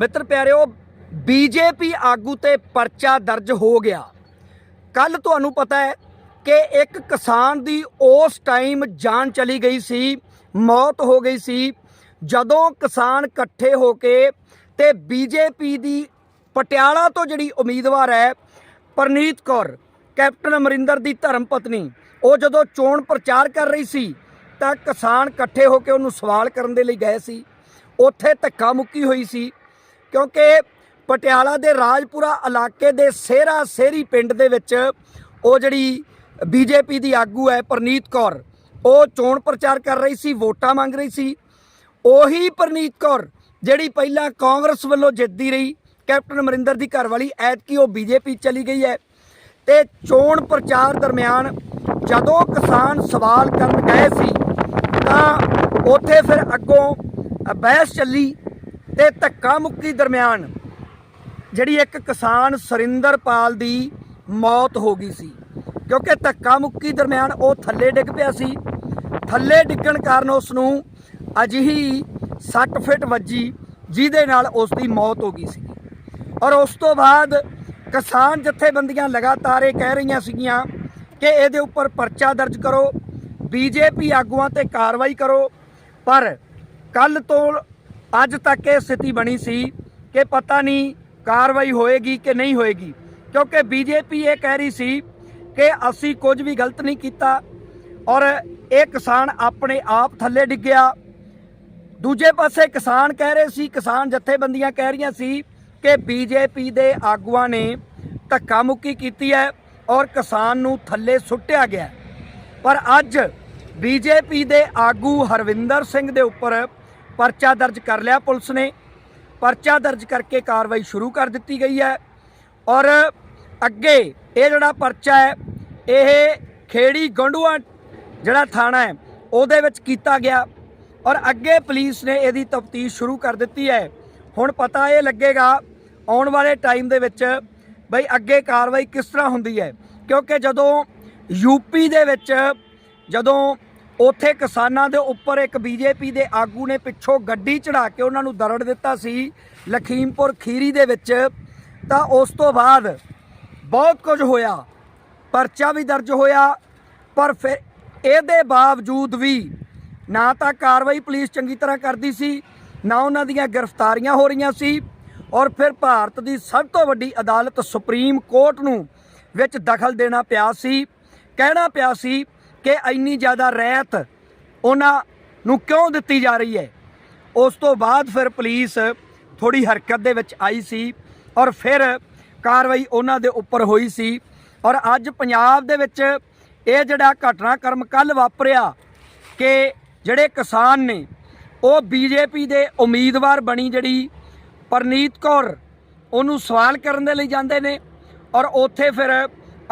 ਮਿੱਤਰ ਪਿਆਰਿਓ, ਬੀਜੇਪੀ ਆਗੂ ਤੇ ਪਰਚਾ ਦਰਜ ਹੋ ਗਿਆ। ਕੱਲ ਤੁਹਾਨੂੰ ਪਤਾ ਹੈ ਕਿ ਇੱਕ ਕਿਸਾਨ ਦੀ ਉਸ ਟਾਈਮ ਜਾਨ ਚਲੀ ਗਈ ਸੀ, ਮੌਤ ਹੋ ਗਈ ਸੀ। ਜਦੋਂ ਕਿਸਾਨ ਇਕੱਠੇ ਹੋ ਕੇ ਤੇ ਬੀਜੇਪੀ ਦੀ ਪਟਿਆਲਾ ਤੋਂ ਜਿਹੜੀ ਉਮੀਦਵਾਰ ਹੈ, ਪਰਨੀਤ ਕੌਰ, ਕੈਪਟਨ ਅਮਰਿੰਦਰ ਦੀ ਧਰਮ ਪਤਨੀ, ਉਹ ਜਦੋਂ ਚੋਣ ਪ੍ਰਚਾਰ ਕਰ ਰਹੀ ਸੀ, ਤਾਂ ਕਿਸਾਨ ਇਕੱਠੇ ਹੋ ਕੇ ਉਹਨੂੰ ਸਵਾਲ ਕਰਨ ਦੇ ਲਈ ਗਏ ਸੀ। ਉੱਥੇ ਧੱਕਾ ਮੁੱਕੀ ਹੋਈ ਸੀ। ਕਿਉਂਕਿ ਪਟਿਆਲਾ ਦੇ ਰਾਜਪੁਰਾ ਇਲਾਕੇ ਦੇ ਸੇਰਾ ਸੇਰੀ ਪਿੰਡ ਦੇ ਵਿੱਚ ਉਹ ਜਿਹੜੀ ਬੀਜੇਪੀ ਦੀ ਆਗੂ ਹੈ ਪਰਨੀਤ ਕੌਰ, ਉਹ ਚੋਣ ਪ੍ਰਚਾਰ ਕਰ ਰਹੀ ਸੀ, ਵੋਟਾਂ ਮੰਗ ਰਹੀ ਸੀ। ਉਹੀ ਪਰਨੀਤ ਕੌਰ ਜਿਹੜੀ ਪਹਿਲਾਂ ਕਾਂਗਰਸ ਵੱਲੋਂ ਜਿੱਤਦੀ ਰਹੀ, ਕੈਪਟਨ ਅਮਰਿੰਦਰ ਦੀ ਘਰਵਾਲੀ, ਐਤਕੀ ਉਹ ਬੀਜੇਪੀ ਚਲੀ ਗਈ ਹੈ। ਤੇ ਚੋਣ ਪ੍ਰਚਾਰ ਦਰਮਿਆਨ ਜਦੋਂ ਕਿਸਾਨ ਸਵਾਲ ਕਰਨ ਗਏ ਸੀ, ਤਾਂ ਉੱਥੇ ਫਿਰ ਅੱਗੋਂ ਬਹਿਸ ਚੱਲੀ ਤੇ ਧੱਕਾ ਮੁੱਕੀ ਦਰਮਿਆਨ ਜਿਹੜੀ ਇੱਕ ਕਿਸਾਨ ਸਰਿੰਦਰਪਾਲ ਦੀ ਮੌਤ ਹੋ ਗਈ ਸੀ, ਕਿਉਂਕਿ ਧੱਕਾ ਮੁੱਕੀ ਦਰਮਿਆਨ ਉਹ ਥੱਲੇ ਡਿੱਗ ਪਿਆ ਸੀ। ਥੱਲੇ ਡਿੱਗਣ ਕਾਰਨ ਉਸ ਨੂੰ ਅਜਿਹੀ ਸੱਟ ਫਿੱਟ ਵੱਜੀ, ਜਿਹਦੇ ਨਾਲ ਉਸ ਦੀ ਮੌਤ ਹੋ ਗਈ ਸੀ। ਔਰ ਉਸ ਤੋਂ ਬਾਅਦ ਕਿਸਾਨ ਜਥੇਬੰਦੀਆਂ ਲਗਾਤਾਰ ਇਹ ਕਹਿ ਰਹੀਆਂ ਸੀਗੀਆਂ ਕਿ ਇਹਦੇ ਉੱਪਰ ਪਰਚਾ ਦਰਜ ਕਰੋ, ਬੀਜੇਪੀ ਆਗੂਆਂ ਤੇ ਕਾਰਵਾਈ ਕਰੋ, ਪਰ ਕੱਲ ਤੋਂ ਅੱਜ ਤੱਕ ਇਹ ਸਥਿਤੀ ਬਣੀ ਸੀ ਕਿ ਪਤਾ ਨਹੀਂ ਕਾਰਵਾਈ ਹੋਏਗੀ ਕਿ ਨਹੀਂ ਹੋਏਗੀ, ਕਿਉਂਕਿ ਬੀਜੇਪੀ ਇਹ ਕਹਿ ਰਹੀ ਸੀ ਕਿ ਅਸੀਂ ਕੁਝ ਵੀ ਗਲਤ ਨਹੀਂ ਕੀਤਾ ਔਰ ਇਹ ਕਿਸਾਨ ਆਪਣੇ ਆਪ ਥੱਲੇ ਡਿੱਗਿਆ। ਦੂਜੇ ਪਾਸੇ ਕਿਸਾਨ ਕਹਿ ਰਹੇ ਸੀ, ਕਿਸਾਨ ਜਥੇਬੰਦੀਆਂ ਕਹਿ ਰਹੀਆਂ ਸੀ ਕਿ ਬੀਜੇਪੀ ਦੇ ਆਗੂਆਂ ਨੇ ਧੱਕਾ ਮੁੱਕੀ ਕੀਤੀ ਹੈ ਔਰ ਕਿਸਾਨ ਨੂੰ ਥੱਲੇ ਸੁੱਟਿਆ ਗਿਆ ਪਰ ਅੱਜ ਬੀਜੇਪੀ ਦੇ ਆਗੂ ਹਰਵਿੰਦਰ ਸਿੰਘ ਦੇ ਉੱਪਰ ਪਰਚਾ ਦਰਜ ਕਰ ਲਿਆ ਪੁਲਿਸ ਨੇ। ਪਰਚਾ ਦਰਜ ਕਰਕੇ ਕਾਰਵਾਈ ਸ਼ੁਰੂ ਕਰ ਦਿੱਤੀ ਗਈ ਹੈ। ਔਰ ਅੱਗੇ ਇਹ ਜਿਹੜਾ ਪਰਚਾ ਹੈ, ਇਹ ਖੇੜੀ ਗੰਡੂਆ ਜਿਹੜਾ ਥਾਣਾ ਹੈ, ਉਹਦੇ ਵਿੱਚ ਕੀਤਾ ਗਿਆ। ਔਰ ਅੱਗੇ ਪੁਲਿਸ ਨੇ ਇਹਦੀ ਤਫਤੀਸ਼ ਸ਼ੁਰੂ ਕਰ ਦਿੱਤੀ ਹੈ। ਹੁਣ ਪਤਾ ਇਹ ਲੱਗੇਗਾ ਆਉਣ ਵਾਲੇ ਟਾਈਮ ਦੇ ਵਿੱਚ ਬਈ ਅੱਗੇ ਕਾਰਵਾਈ ਕਿਸ ਤਰ੍ਹਾਂ ਹੁੰਦੀ ਹੈ। ਕਿਉਂਕਿ ਜਦੋਂ ਯੂਪੀ ਦੇ ਵਿੱਚ ਜਦੋਂ ਉੱਥੇ ਕਿਸਾਨਾਂ ਦੇ ਉੱਪਰ ਇੱਕ ਬੀਜੇਪੀ ਦੇ ਆਗੂ ਨੇ ਪਿੱਛੋਂ ਗੱਡੀ ਚੜਾ ਕੇ ਉਹਨਾਂ ਨੂੰ ਦਰੜ ਦਿੱਤਾ ਸੀ ਲਖੀਮਪੁਰ ਖੀਰੀ ਦੇ ਵਿੱਚ। ਤਾਂ ਉਸ ਤੋਂ ਬਾਅਦ ਬਹੁਤ ਕੁਝ ਹੋਇਆ, ਪਰਚਾ ਵੀ ਦਰਜ ਹੋਇਆ, ਪਰ ਫਿਰ ਇਹਦੇ ਬਾਵਜੂਦ ਵੀ ਨਾ ਤਾਂ ਕਾਰਵਾਈ ਪੁਲਿਸ ਚੰਗੀ ਤਰ੍ਹਾਂ ਕਰਦੀ ਸੀ, ਨਾ ਉਹਨਾਂ ਦੀਆਂ ਗ੍ਰਿਫਤਾਰੀਆਂ ਹੋ ਰਹੀਆਂ ਸੀ ਔਰ ਫਿਰ ਭਾਰਤ ਦੀ ਸਭ ਤੋਂ ਵੱਡੀ ਅਦਾਲਤ ਸੁਪਰੀਮ ਕੋਰਟ ਨੂੰ ਵਿੱਚ ਦਖਲ ਦੇਣਾ ਪਿਆ ਸੀ, ਕਹਿਣਾ ਪਿਆ ਸੀ ਕਿ ਇੰਨੀ ਜ਼ਿਆਦਾ ਰਹਿਤ ਉਹਨਾਂ ਨੂੰ ਕਿਉਂ ਦਿੱਤੀ ਜਾ ਰਹੀ ਹੈ? ਉਸ ਤੋਂ ਬਾਅਦ ਫਿਰ ਪੁਲਿਸ ਥੋੜੀ ਹਰਕਤ ਦੇ ਵਿੱਚ ਆਈ ਸੀ ਔਰ ਫਿਰ ਕਾਰਵਾਈ ਉਹਨਾਂ ਦੇ ਉੱਪਰ ਹੋਈ ਸੀ। ਔਰ ਅੱਜ ਪੰਜਾਬ ਦੇ ਵਿੱਚ ਇਹ ਜਿਹੜਾ ਘਟਨਾਕ੍ਰਮ ਕੱਲ ਵਾਪਰਿਆ ਕਿ ਜਿਹੜੇ ਕਿਸਾਨ ਨੇ, ਉਹ ਬੀਜੇਪੀ ਦੇ ਉਮੀਦਵਾਰ ਬਣੀ ਜਿਹੜੀ ਪਰਨੀਤ ਕੌਰ, ਉਹਨੂੰ ਸਵਾਲ ਕਰਨ ਦੇ ਲਈ ਜਾਂਦੇ ਨੇ ਔਰ ਉੱਥੇ ਫਿਰ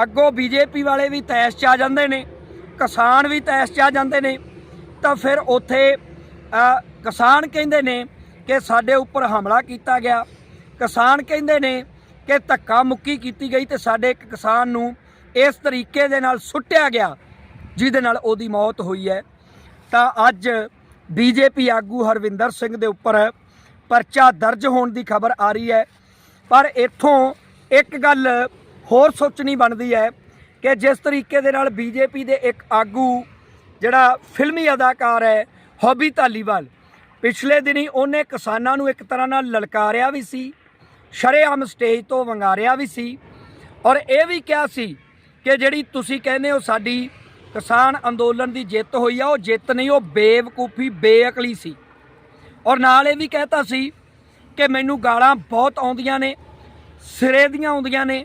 ਅੱਗੋਂ ਬੀਜੇਪੀ ਵਾਲੇ ਵੀ ਤੈਸ਼ 'ਚ ਆ ਜਾਂਦੇ ਨੇ। ਕਿਸਾਨ ਵੀ ਤੈਸ਼ 'ਚ ਆ ਜਾਂਦੇ ਨੇ, ਤਾਂ ਫਿਰ ਉੱਥੇ ਕਿਸਾਨ ਕਹਿੰਦੇ ਨੇ ਕਿ ਸਾਡੇ ਉੱਪਰ ਹਮਲਾ ਕੀਤਾ ਗਿਆ। ਕਿਸਾਨ ਕਹਿੰਦੇ ਨੇ ਕਿ ਧੱਕਾ ਮੁੱਕੀ ਕੀਤੀ ਗਈ ਤੇ ਸਾਡੇ ਇੱਕ ਕਿਸਾਨ ਨੂੰ ਇਸ ਤਰੀਕੇ ਦੇ ਨਾਲ ਸੁੱਟਿਆ ਗਿਆ, ਜਿਹਦੇ ਨਾਲ ਉਹਦੀ ਮੌਤ ਹੋਈ ਹੈ। ਤਾਂ ਅੱਜ ਬੀਜੇਪੀ ਆਗੂ ਹਰਵਿੰਦਰ ਸਿੰਘ ਦੇ ਉੱਪਰ ਪਰਚਾ ਦਰਜ ਹੋਣ ਦੀ ਖਬਰ ਆ ਰਹੀ ਹੈ। ਪਰ ਇੱਥੋਂ ਇੱਕ ਗੱਲ ਹੋਰ ਸੋਚਣੀ ਬਣਦੀ ਹੈ ਕਿ ਜਿਸ ਤਰੀਕੇ ਦੇ ਨਾਲ ਬੀਜੇਪੀ ਦੇ ਇੱਕ ਆਗੂ, ਜਿਹੜਾ ਫਿਲਮੀ ਅਦਾਕਾਰ ਹੈ, ਹੌਬੀ ਧਾਲੀਵਾਲ, ਪਿਛਲੇ ਦਿਨੀ ਉਹਨੇ ਕਿਸਾਨਾਂ ਨੂੰ ਇੱਕ ਤਰ੍ਹਾਂ ਨਾਲ ਲਲਕਾਰਿਆ ਵੀ ਸੀ, ਸ਼ਰੇਆਮ ਸਟੇਜ ਤੋਂ ਵੰਗਾਰਿਆ ਵੀ ਸੀ, ਔਰ ਇਹ ਵੀ ਕਿਹਾ ਸੀ ਕਿ ਜਿਹੜੀ ਤੁਸੀਂ ਕਹਿੰਦੇ ਹੋ ਸਾਡੀ ਕਿਸਾਨ ਅੰਦੋਲਨ ਦੀ ਜਿੱਤ ਹੋਈ ਆ, ਉਹ ਜਿੱਤ ਨਹੀਂ, ਉਹ ਬੇਵਕੂਫੀ, ਬੇਅਕਲੀ ਸੀ। ਔਰ ਨਾਲ ਇਹ ਵੀ ਕਹਿਤਾ ਸੀ ਕਿ ਮੈਨੂੰ ਗਾਲਾਂ ਬਹੁਤ ਆਉਂਦੀਆਂ ਨੇ, ਸਿਰੇ ਦੀਆਂ ਆਉਂਦੀਆਂ ਨੇ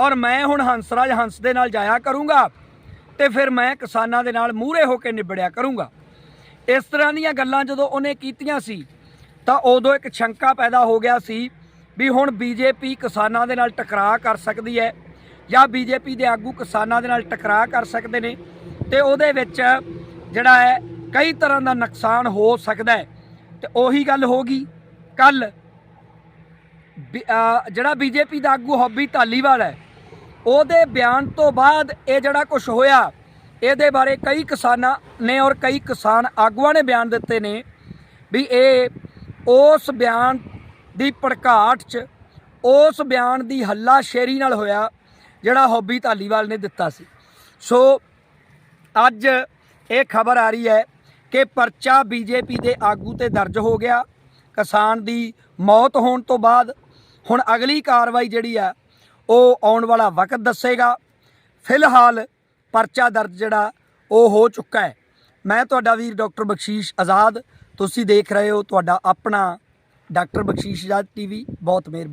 ਔਰ ਮੈਂ ਹੁਣ ਹੰਸਰਾਜ ਹੰਸ ਦੇ ਨਾਲ ਜਾਇਆ ਕਰੂੰਗਾ ਤੇ ਫਿਰ ਮੈਂ ਕਿਸਾਨਾਂ ਦੇ ਨਾਲ ਮੂਹਰੇ ਹੋ ਕੇ ਨਿਬੜਿਆ ਕਰੂੰਗਾ। ਇਸ ਤਰ੍ਹਾਂ ਦੀਆਂ ਗੱਲਾਂ ਜਦੋਂ ਉਹਨੇ ਕੀਤੀਆਂ ਸੀ, ਤਾਂ ਉਦੋਂ ਇੱਕ ਸ਼ੰਕਾ ਪੈਦਾ ਹੋ ਗਿਆ ਸੀ ਵੀ ਹੁਣ ਬੀਜੇਪੀ ਕਿਸਾਨਾਂ ਦੇ ਨਾਲ ਟਕਰਾਅ ਕਰ ਸਕਦੀ ਹੈ ਜਾਂ ਬੀਜੇਪੀ ਦੇ ਆਗੂ ਕਿਸਾਨਾਂ ਦੇ ਨਾਲ ਟਕਰਾਅ ਕਰ ਸਕਦੇ ਨੇ ਤੇ ਉਹਦੇ ਵਿੱਚ ਜਿਹੜਾ ਹੈ ਕਈ ਤਰ੍ਹਾਂ ਦਾ ਨੁਕਸਾਨ ਹੋ ਸਕਦਾ ਹੈ। ਤੇ ਉਹੀ ਗੱਲ ਹੋ ਗਈ। ਕੱਲ ਜਿਹੜਾ ਬੀਜੇਪੀ ਦਾ ਆਗੂ ਹੌਬੀ ਧਾਲੀਵਾਲ ਹੈ ਉਹਦੇ ਬਿਆਨ ਤੋਂ ਬਾਅਦ ਇਹ ਜਿਹੜਾ ਕੁਝ ਹੋਇਆ, ਇਹਦੇ ਬਾਰੇ ਕਈ ਕਿਸਾਨਾਂ ਨੇ ਔਰ ਕਈ ਕਿਸਾਨ ਆਗੂਆਂ ਨੇ ਬਿਆਨ ਦਿੱਤੇ ਨੇ ਵੀ ਇਹ ਉਸ ਬਿਆਨ ਦੀ ਭੜਕਾਟ 'ਚ ਉਸ ਬਿਆਨ ਦੀ ਹੱਲਾ ਸ਼ੇਰੀ ਨਾਲ ਹੋਇਆ ਜਿਹੜਾ ਹੌਬੀ ਧਾਲੀਵਾਲ ਨੇ ਦਿੱਤਾ ਸੀ। ਸੋ ਅੱਜ ਇਹ ਖਬਰ ਆ ਰਹੀ ਹੈ ਕਿ ਪਰਚਾ ਬੀਜੇਪੀ ਦੇ ਆਗੂ ਤੇ ਦਰਜ ਹੋ ਗਿਆ। ਕਿਸਾਨ ਦੀ ਮੌਤ ਹੋਣ ਤੋਂ ਬਾਅਦ ਹੁਣ ਅਗਲੀ ਕਾਰਵਾਈ ਜਿਹੜੀ ਆ ਉਹ ਆਉਣ ਵਾਲਾ ਵਕਤ ਦੱਸੇਗਾ। ਫਿਲਹਾਲ ਪਰਚਾ ਦਰਜ ਜਿਹੜਾ, ਉਹ ਹੋ ਚੁੱਕਾ ਹੈ। ਮੈਂ ਤੁਹਾਡਾ ਵੀਰ ਡਾਕਟਰ ਬਖਸ਼ੀਸ਼ ਆਜ਼ਾਦ। ਤੁਸੀਂ ਦੇਖ ਰਹੇ ਹੋ ਤੁਹਾਡਾ ਆਪਣਾ ਡਾਕਟਰ ਬਖਸ਼ੀਸ਼ ਆਜ਼ਾਦ ਟੀਵੀ। ਬਹੁਤ ਮਿਹਰਬਾਨੀ।